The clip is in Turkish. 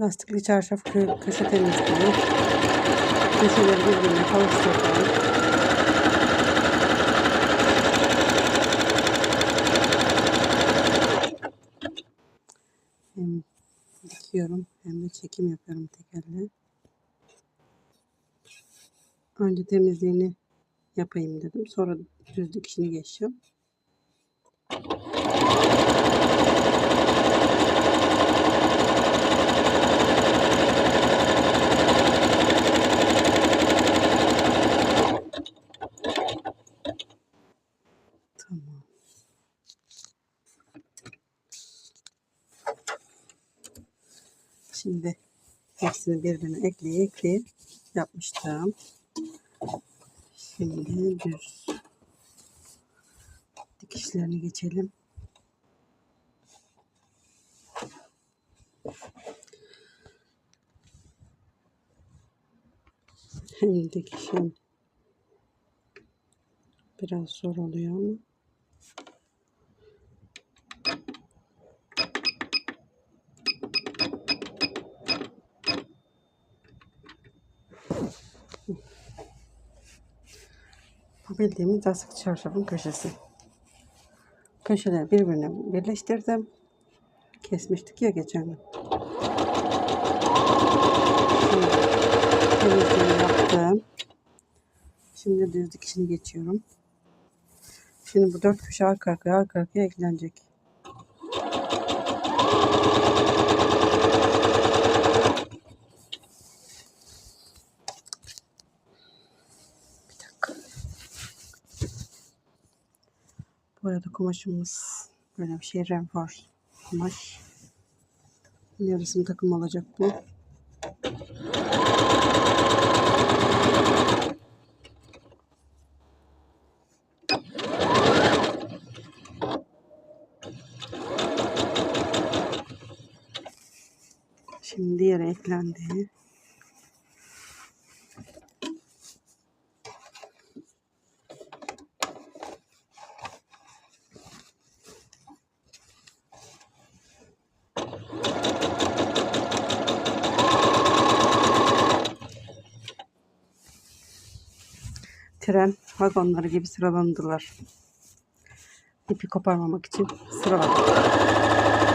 Lastikli çarşaf kö köşe temizliği. Köşeleri birbirine kavuşturalım. Hem dikiyorum hem de çekim yapıyorum tek elle. Önce temizliğini yapayım dedim. Sonra düz dikişini geçeceğim. Şimdi hepsini birbirine ekleye ekleye yapmıştım. Şimdi düz dikişlerini geçelim. Hem dikişim biraz zor oluyor ama Bu bildiğimiz lastik çarşafın köşesi. Köşeleri birbirine birleştirdim. Kesmiştik ya geçen gün. Temizliğini yaptım. Şimdi düz dikişini geçiyorum. Şimdi bu dört köşe arka arkaya arka arkaya eklenecek. Bu arada kumaşımız böyle bir şey renforce kumaş. Yarısını takım olacak bu. Şimdi diğeri eklendi. Tren vagonları gibi sıralandılar. İpi koparmamak için sıraladım.